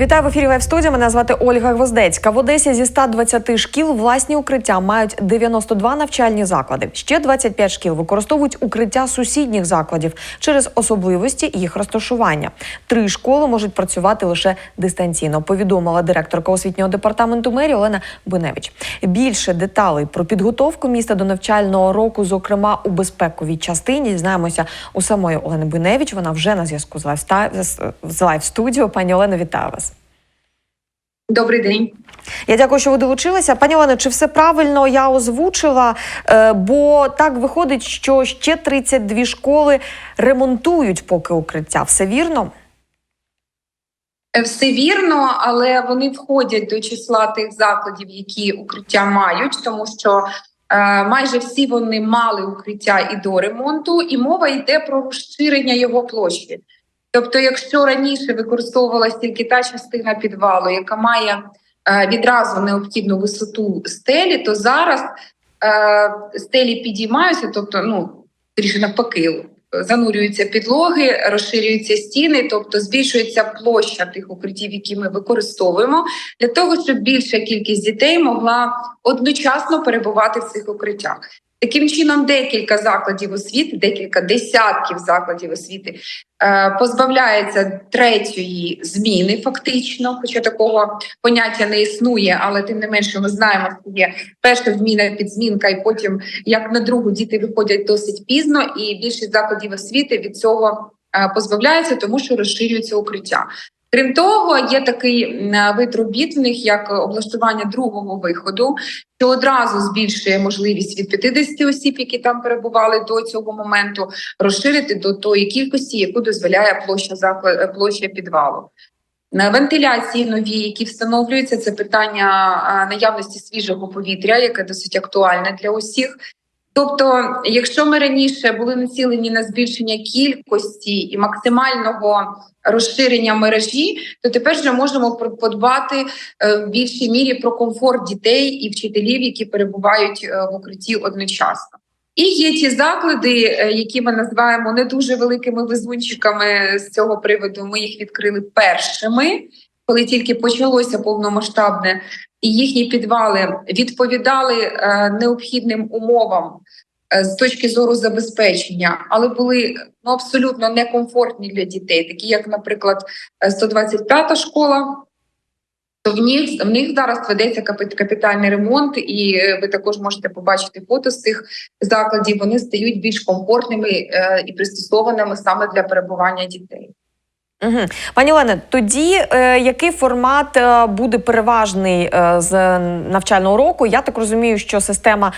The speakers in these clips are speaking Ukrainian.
Вітаю в ефірі Лайв студія. Мене звати Ольга Гвоздецька. В Одесі зі 120 шкіл власні укриття мають 92 навчальні заклади. Ще 25 шкіл використовують укриття сусідніх закладів через особливості їх розташування. Три школи можуть працювати лише дистанційно. Повідомила директорка освітнього департаменту мерії Олена Буневич. Більше деталей про підготовку міста до навчального року, зокрема у безпековій частині, дізнаємося у самої Олени Буневич. Вона вже на зв'язку з лайв студіо. Пані Олено, вітаю вас. Добрий день. Я дякую, що ви долучилися. Пані Олено, чи все правильно я озвучила? Е, Бо так виходить, що ще 32 школи ремонтують поки укриття. Все вірно? Е, Все вірно, але вони входять до числа тих закладів, які укриття мають, тому що е, майже всі вони мали укриття і до ремонту, і мова йде про розширення його площі. Тобто, якщо раніше використовувалася тільки та частина підвалу, яка має е, відразу необхідну висоту стелі, то зараз е, стелі підіймаються, тобто, ну трішки навпаки, занурюються підлоги, розширюються стіни, тобто збільшується площа тих укриттів, які ми використовуємо, для того, щоб більша кількість дітей могла одночасно перебувати в цих укриттях. Таким чином, декілька закладів освіти, декілька десятків закладів освіти е, позбавляється третьої зміни, фактично, хоча такого поняття не існує, але тим не менше ми знаємо, що є перша зміна, підзмінка, і потім, як на другу, діти виходять досить пізно, і більшість закладів освіти від цього е, позбавляються, тому що розширюється укриття. Крім того, є такий м, вид робіт в них як облаштування другого виходу, що одразу збільшує можливість від 50 осіб, які там перебували до цього моменту, розширити до тої кількості, яку дозволяє площа закла... площа підвалу. На вентиляції нові, які встановлюються, це питання наявності свіжого повітря, яке досить актуальне для усіх. Тобто, якщо ми раніше були націлені на збільшення кількості і максимального розширення мережі, то тепер вже можемо подбати е, в більшій мірі про комфорт дітей і вчителів, які перебувають е, в укритті одночасно. І є ті заклади, е, які ми називаємо не дуже великими везунчиками з цього приводу. Ми їх відкрили першими, коли тільки почалося повномасштабне, і їхні підвали відповідали е, необхідним умовам е, з точки зору забезпечення, але були ну, абсолютно некомфортні для дітей, такі як, наприклад, е, 125-та школа. То в них в них зараз ведеться капітальний ремонт, і е, ви також можете побачити фото з цих закладів. Вони стають більш комфортними е, і пристосованими саме для перебування дітей. Угу. Пані Олене, тоді е, який формат е, буде переважний е, з навчального року? Я так розумію, що система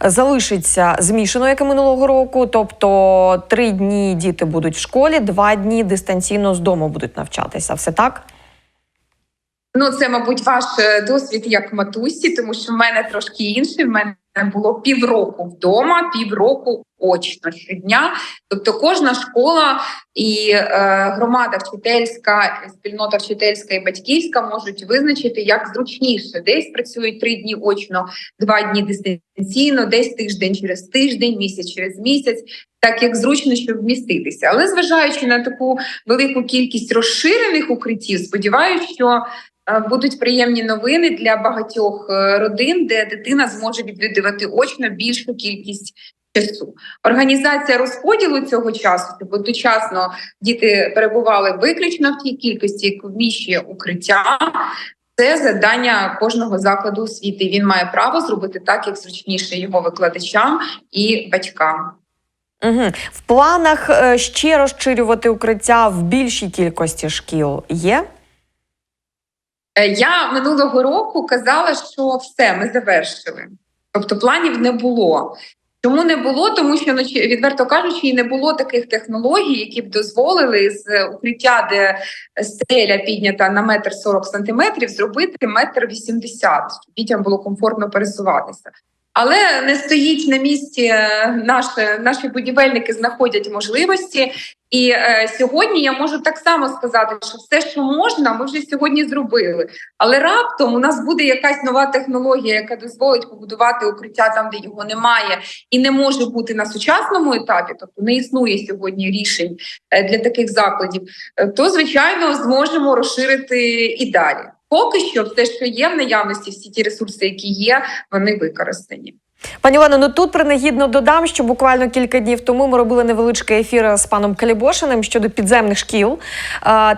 залишиться змішаною, як і минулого року. Тобто три дні діти будуть в школі, два дні дистанційно з дому будуть навчатися. Все так? Ну, це, мабуть, ваш е, досвід як матусі, тому що в мене трошки інший. В мене було півроку вдома, півроку очно щодня. Тобто, кожна школа і е, громада вчительська, спільнота вчительська і батьківська можуть визначити як зручніше. Десь працюють три дні очно, два дні дистанційно, десь тиждень через тиждень, місяць через місяць. Так як зручно, щоб вміститися, але зважаючи на таку велику кількість розширених укриттів, сподіваюся, що будуть приємні новини для багатьох е, родин, де дитина зможе відвідувати очно більшу кількість часу. Організація розподілу цього часу, щоб одночасно діти перебували виключно в тій кількості, яку вміщує укриття. Це завдання кожного закладу освіти. Він має право зробити так, як зручніше його викладачам і батькам. Угу. В планах е, ще розширювати укриття в більшій кількості шкіл є? Е, Я минулого року казала, що все, ми завершили. Тобто планів не було. Чому не було? Тому що ну, відверто кажучи, не було таких технологій, які б дозволили з укриття, де стеля піднята на метр сорок сантиметрів, зробити метр вісімдесят, дітям було комфортно пересуватися. Але не стоїть на місці е, наше, наші будівельники знаходять можливості. І е, сьогодні я можу так само сказати, що все, що можна, ми вже сьогодні зробили. Але раптом у нас буде якась нова технологія, яка дозволить побудувати укриття там, де його немає, і не може бути на сучасному етапі, тобто не існує сьогодні рішень е, для таких закладів. е, То звичайно зможемо розширити і далі. Поки що, все, що є в наявності, всі ті ресурси, які є, вони використані. Пані Олено, ну тут принагідно додам, що буквально кілька днів тому ми робили невеличкий ефір з паном Калібошиним щодо підземних шкіл.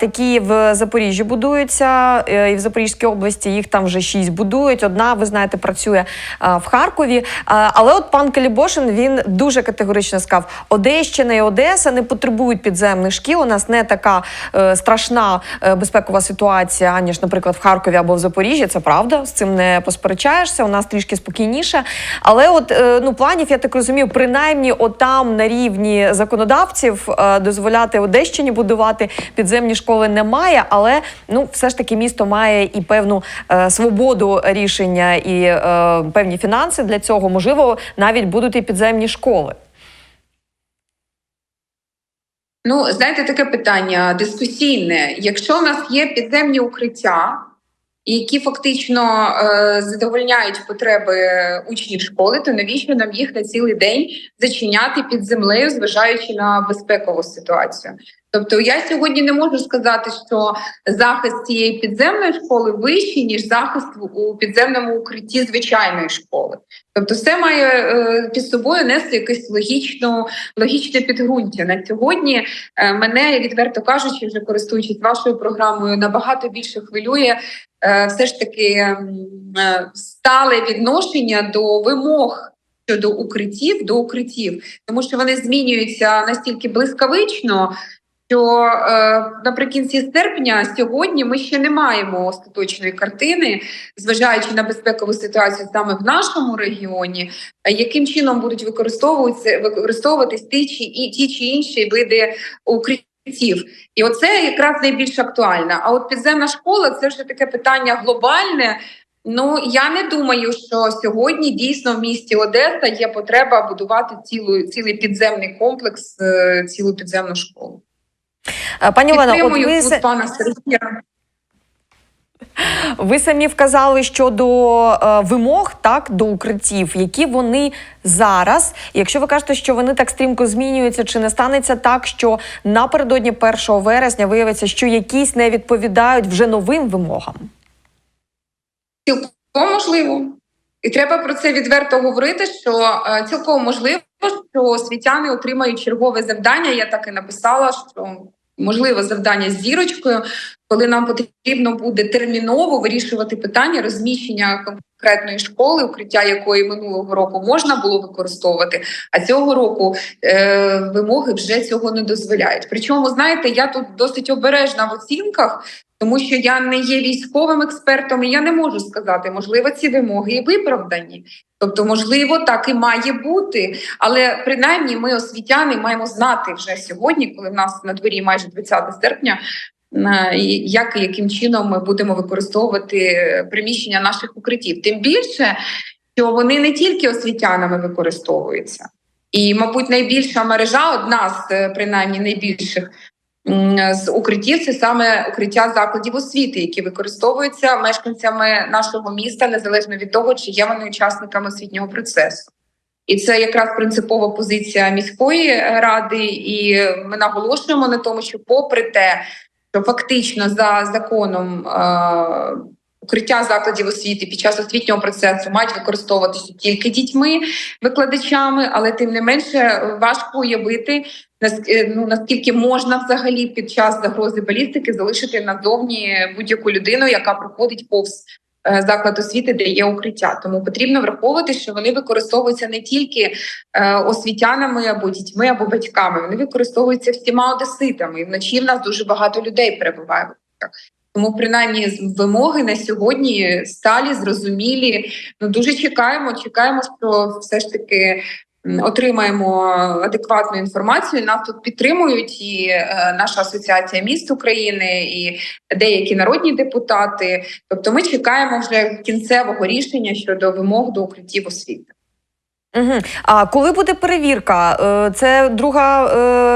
Такі в Запоріжжі будуються, е, і в Запорізькій області їх там вже шість будують. Одна, ви знаєте, працює в Харкові. Але от пан Калібошин він дуже категорично сказав: Одещина і Одеса не потребують підземних шкіл. У нас не така е, страшна е, безпекова ситуація, аніж, наприклад, в Харкові або в Запоріжжі. Це правда, з цим не посперечаєшся. У нас трішки спокійніше. Але от е, ну планів, я так розумію, принаймні отам на рівні законодавців е, дозволяти Одещині будувати підземні школи немає. Але ну все ж таки місто має і певну е, свободу рішення і певні фінанси для цього. Можливо, навіть будуть і підземні школи. Ну, знаєте, таке питання дискусійне. Якщо у нас є підземні укриття, які фактично е, задовольняють потреби учнів школи, то навіщо нам їх на цілий день зачиняти під землею, зважаючи на безпекову ситуацію? Тобто я сьогодні не можу сказати, що захист цієї підземної школи вищий, ніж захист у підземному укритті звичайної школи. Тобто, все має е, під собою нести якесь логічну, логічне підґрунтя. На сьогодні е, мене, відверто кажучи, вже користуючись вашою програмою, набагато більше хвилює е, все ж таки е, стале відношення до вимог. Щодо укриттів до укриттів, тому що вони змінюються настільки блискавично, що е, наприкінці серпня сьогодні ми ще не маємо остаточної картини, зважаючи на безпекову ситуацію саме в нашому регіоні, е, яким чином будуть використовуватися використовуватись ті чи і ті чи інші види укриттів. І оце якраз найбільш актуально. А от підземна школа це вже таке питання глобальне. Ну я не думаю, що сьогодні дійсно в місті Одеса є потреба будувати цілу цілий підземний комплекс, е, цілу підземну школу. Е, Пані Олено, от ви, тут пана Сергія. ви самі вказали щодо е, вимог так до укриттів, які вони зараз. Якщо ви кажете, що вони так стрімко змінюються, чи не станеться так, що напередодні 1 вересня виявиться, що якісь не відповідають вже новим вимогам? Цілком можливо. І треба про це відверто говорити. Що е, цілком можливо, що освітяни отримають чергове завдання. Я так і написала, що можливо завдання з зірочкою, коли нам потрібно буде терміново вирішувати питання розміщення конкретної школи, укриття якої минулого року можна було використовувати, а цього року е, вимоги вже цього не дозволяють. Причому, знаєте, я тут досить обережна в оцінках. Тому що я не є військовим експертом, і я не можу сказати, можливо, ці вимоги і виправдані. Тобто, можливо, так і має бути. Але принаймні ми, освітяни, маємо знати вже сьогодні, коли в нас на дворі майже 20 серпня, як і яким чином ми будемо використовувати приміщення наших укриттів. Тим більше, що вони не тільки освітянами використовуються. І, мабуть, найбільша мережа, одна з е, принаймні найбільших з укриттів, це саме укриття закладів освіти, які використовуються мешканцями нашого міста, незалежно від того, чи є вони учасниками освітнього процесу. І це якраз принципова позиція міської ради, і ми наголошуємо на тому, що, попри те, що фактично за законом е- укриття закладів освіти під час освітнього процесу мають використовуватися тільки дітьми, викладачами, але тим не менше важко уявити, е, ну, наскільки можна взагалі під час загрози балістики залишити назовні будь-яку людину, яка проходить повз заклад освіти, де є укриття. Тому потрібно враховувати, що вони використовуються не тільки е, освітянами або дітьми, або батьками. Вони використовуються всіма одеситами. І вночі в нас дуже багато людей перебуває в укриттях. Тому принаймні вимоги на сьогодні сталі, зрозумілі. Ну дуже чекаємо. Чекаємо, що все ж таки отримаємо адекватну інформацію. Нас тут підтримують і е, наша асоціація міст України, і деякі народні депутати. Тобто, ми чекаємо вже кінцевого рішення щодо вимог до укриттів освіти. Угу. А коли буде перевірка? Е, Це друга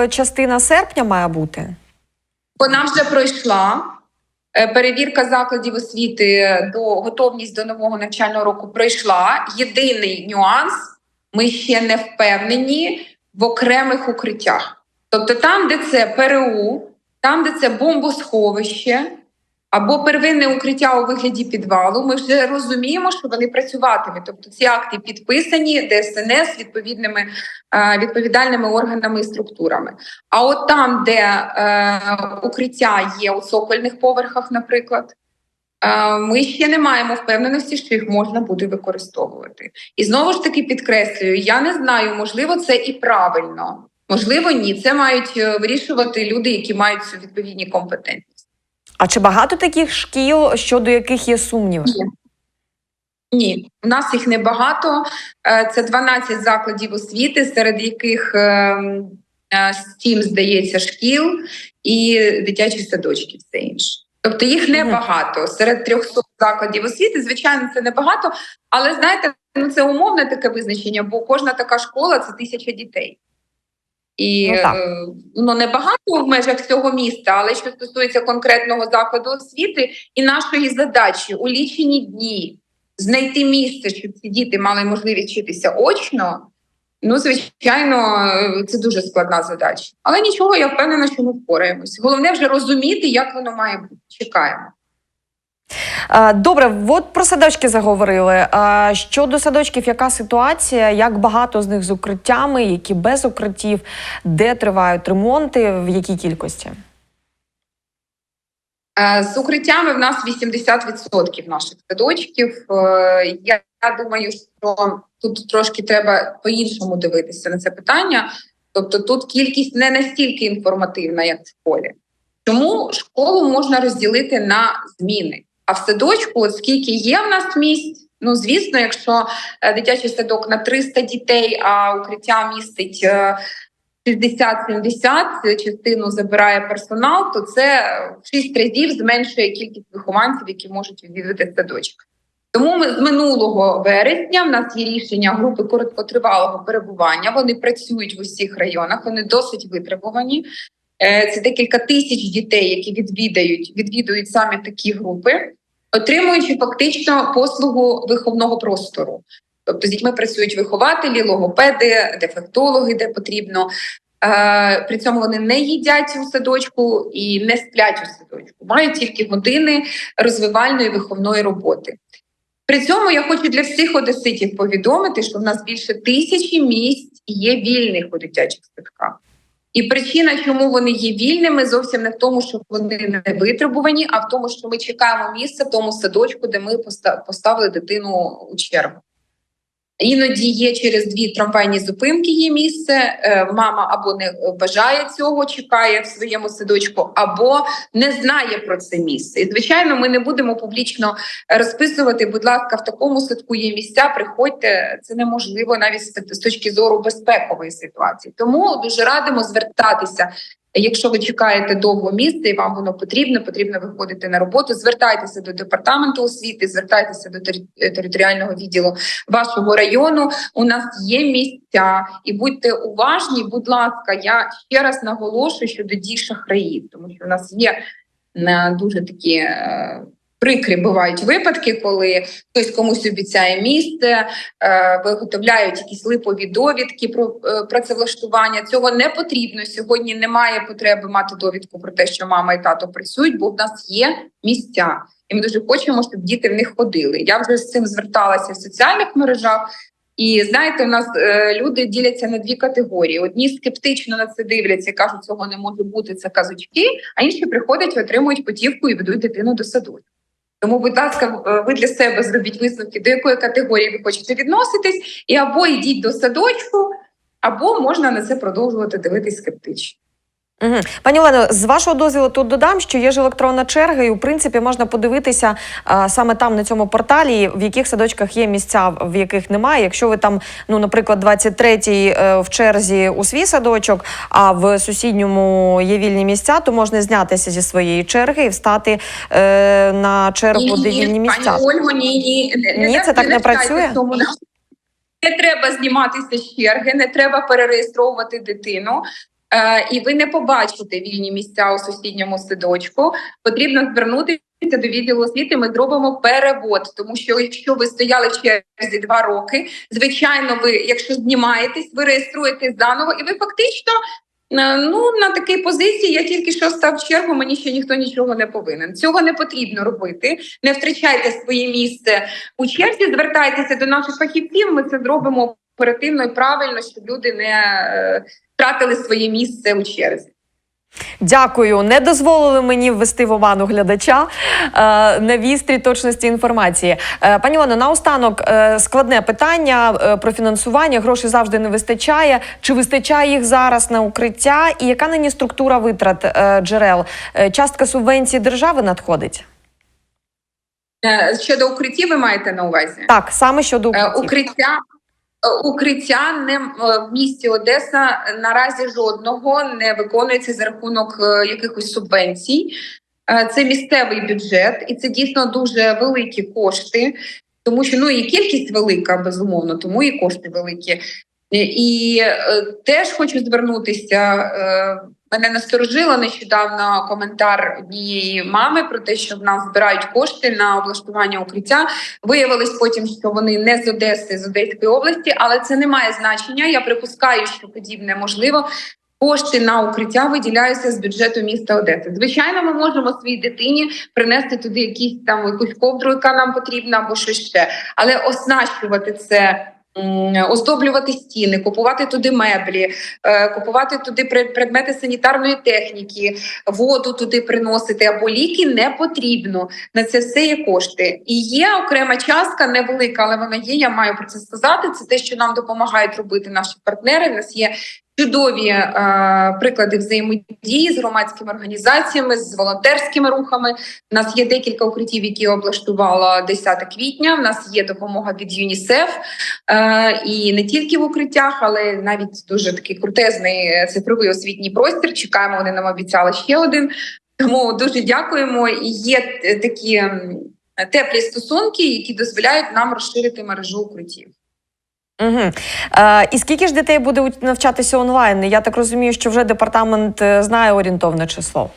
е, частина серпня має бути? Вона вже пройшла. Перевірка закладів освіти до готовність до нового навчального року пройшла. Єдиний нюанс: ми ще не впевнені в окремих укриттях. Тобто, там, де це ПРУ, там, де це бомбосховище або первинне укриття у вигляді підвалу, ми вже розуміємо, що вони працюватимуть. Тобто ці акти підписані ДСНС відповідними е, відповідальними органами і структурами. А от там, де е, укриття є у цокольних поверхах, наприклад, ми ще не маємо впевненості, що їх можна буде використовувати. І знову ж таки підкреслюю: я не знаю, можливо, це і правильно, можливо, ні. Це мають е, вирішувати люди, які мають відповідні компетенції. А чи багато таких шкіл, щодо яких є сумніви? Ні, у нас їх небагато. Е, Це 12 закладів освіти, серед яких ем, е, 7, здається, шкіл і дитячі садочки, все інше. Тобто їх небагато. Серед 300 закладів освіти, звичайно, це небагато, але знаєте, ну це умовне таке визначення, бо кожна така школа це тисяча дітей. І Ну, е, воно небагато в межах цього міста, але що стосується конкретного закладу освіти і нашої задачі у лічені дні знайти місце, щоб ці діти мали можливість вчитися очно. Ну, звичайно, це дуже складна задача. Але нічого, я впевнена, що ми впораємось. Головне вже розуміти, як воно має бути. Чекаємо. Добре, от про садочки заговорили. Щодо садочків, яка ситуація? Як багато з них з укриттями, які без укриттів, де тривають ремонти, в якій кількості? Е, З укриттями в нас 80% наших садочків. Е, Я думаю, що тут трошки треба по-іншому дивитися на це питання. Тобто, тут кількість не настільки інформативна, як в школі. Тому школу можна розділити на зміни. А в садочку, от скільки є в нас місць, ну звісно, якщо е, дитячий садок на 300 дітей, а укриття містить 60-70 частину забирає персонал, то це в 6 разів зменшує кількість вихованців, які можуть відвідати садочок. Тому ми з минулого вересня в нас є рішення групи короткотривалого перебування. Вони працюють в усіх районах, вони досить витребувані. Е, Це декілька тисяч дітей, які відвідають, відвідують саме такі групи, отримуючи фактично послугу виховного простору. Тобто з дітьми працюють вихователі, логопеди, дефектологи, де потрібно. Е, При цьому вони не їдять у садочку і не сплять у садочку, мають тільки години розвивальної виховної роботи. При цьому я хочу для всіх одеситів повідомити, що в нас більше тисячі місць є вільних у дитячих садках. І причина, чому вони є вільними, зовсім не в тому, що вони не витребувані, а в тому, що ми чекаємо місце в тому садочку, де ми поста- поставили дитину у чергу. Іноді є через дві трамвайні зупинки є місце. е, Мама або не бажає цього, чекає в своєму садочку, або не знає про це місце. І звичайно, ми не будемо публічно розписувати. Будь ласка, в такому садку є місця. Приходьте, це неможливо навіть з точки зору безпекової ситуації. Тому дуже радимо звертатися. Якщо ви чекаєте довго місце і вам воно потрібно, потрібно виходити на роботу. Звертайтеся до департаменту освіти, звертайтеся до територіального відділу вашого району. У нас є місця, і будьте уважні. Будь ласка, я ще раз наголошую щодо дій шахраїв, тому що у нас є е, дуже такі. Прикрі бувають випадки, коли хтось комусь обіцяє місце, е, виготовляють якісь липові довідки про е, працевлаштування. Цього не потрібно сьогодні. Немає потреби мати довідку про те, що мама і тато працюють, бо в нас є місця, і ми дуже хочемо, щоб діти в них ходили. Я вже з цим зверталася в соціальних мережах. І знаєте, у нас е, люди діляться на дві категорії: одні скептично на це дивляться, кажуть, цього не може бути, це казочки, а інші приходять, отримують потівку і ведуть дитину до садочку. Тому, будь ласка, е, ви для себе зробіть висновки, до якої категорії ви хочете відноситись, і або йдіть до садочку, або можна на це продовжувати дивитись скептично. Угу. Пані Олено, з вашого дозволу тут додам, що є ж електронна черга, і в принципі можна подивитися а, саме там на цьому порталі, в яких садочках є місця, в яких немає. Якщо ви там, ну наприклад, 23-й е, в черзі у свій садочок, а в сусідньому є вільні місця, то можна знятися зі своєї черги і встати е, на чергу, де вільні місця. Пані Ольго, ні, ні, не, Ні, це так не працює? Не треба зніматися з черги, не треба перереєстровувати дитину. Е, і ви не побачите вільні місця у сусідньому садочку. Потрібно звернутися до відділу освіти. Ми зробимо перевод, тому що якщо ви стояли в черзі два роки, звичайно, ви, якщо знімаєтесь, ви реєструєтесь заново, і ви фактично. е, Ну, на такій позиції я тільки що став чергу, мені ще ніхто нічого не повинен. Цього не потрібно робити. Не втрачайте своє місце у черзі, звертайтеся до наших фахівців. Ми це зробимо оперативно і правильно, щоб люди не е, втратили своє місце у черзі. Дякую. Не дозволили мені ввести в оману глядача е, на вістрі точності інформації. Е, пані Олено, наостанок е, складне питання е, про фінансування. Грошей завжди не вистачає. Чи вистачає їх зараз на укриття? І яка нині структура витрат е, джерел? Е, частка субвенції держави надходить? Е, Щодо укриттів, ви маєте на увазі? Так, саме щодо Е, укриттів. Е, укриття не е, в місті Одеса наразі жодного не виконується за рахунок е, якихось субвенцій. Е, Це місцевий бюджет, і це дійсно дуже великі кошти, тому що ну і кількість велика, безумовно, тому і кошти великі. Е, І е, теж хочу звернутися. Мене насторожило нещодавно коментар однієї мами про те, що в нас збирають кошти на облаштування укриття. Виявилось потім, що вони не з Одеси, з Одеської області, але це не має значення. Я припускаю, що подібне можливо. Кошти на укриття виділяються з бюджету міста Одеси. Звичайно, ми можемо своїй дитині принести туди якісь там якусь ковдру, яка нам потрібна, або щось ще. Але оснащувати це, оздоблювати стіни, купувати туди меблі, е, купувати туди пред- предмети санітарної техніки, воду туди приносити або ліки не потрібно. На це все є кошти. І є окрема частка, невелика, але вона є. Я маю про це сказати. Це те, що нам допомагають робити наші партнери. У нас є чудові е, приклади взаємодії з громадськими організаціями, з волонтерськими рухами. У нас є декілька укриттів, які облаштувала 10 квітня. У нас є допомога від ЮНІСЕФ е, і не тільки в укриттях, але навіть дуже такий крутезний цифровий освітній простір. Чекаємо, вони нам обіцяли ще один. Тому дуже дякуємо. І є такі теплі стосунки, які дозволяють нам розширити мережу укриттів. Угу. Е, і скільки ж дітей буде навчатися онлайн? Я так розумію, що вже департамент е, знає орієнтовне число.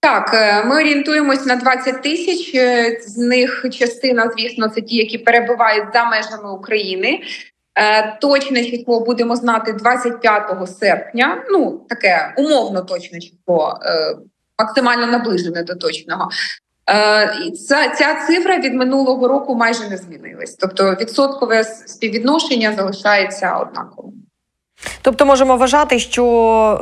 Так, е, ми орієнтуємось на 20 тисяч. Е, З них частина, звісно, це ті, які перебувають за межами України. Точне число будемо знати 25 серпня. Ну, таке умовно точне число, максимально наближене до точного. Е, Ця, ця цифра від минулого року майже не змінилась. Тобто відсоткове співвідношення залишається однаковим. Тобто можемо вважати, що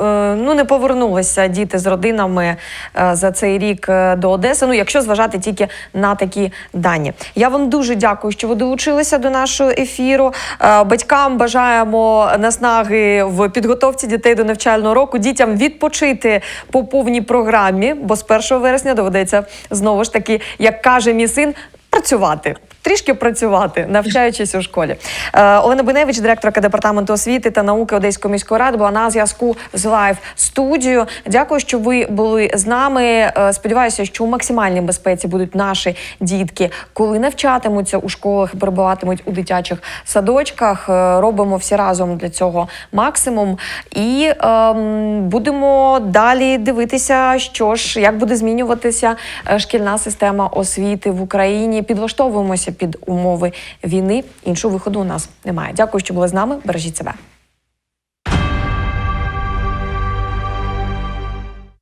е, ну не повернулися діти з родинами е, за цей рік е, до Одеси. Ну, якщо зважати тільки на такі дані. Я вам дуже дякую, що ви долучилися до нашого ефіру. Батькам бажаємо наснаги в підготовці дітей до навчального року, дітям відпочити по повній програмі, бо з 1 вересня доведеться знову ж таки, як каже мій син, працювати. Трішки працювати, навчаючись у школі. Е, Олена Биневич, директорка департаменту освіти та науки Одеської міської ради, була на зв'язку з лайв студією. Дякую, що ви були з нами. Е, Сподіваюся, що у максимальній безпеці будуть наші дітки, коли навчатимуться у школах, перебуватимуть у дитячих садочках. Е, Робимо всі разом для цього максимум. І ем, будемо далі дивитися, що ж як буде змінюватися е, шкільна система освіти в Україні. Підлаштовуємося під умови війни. Іншого виходу у нас немає. Дякую, що були з нами. Бережіть себе.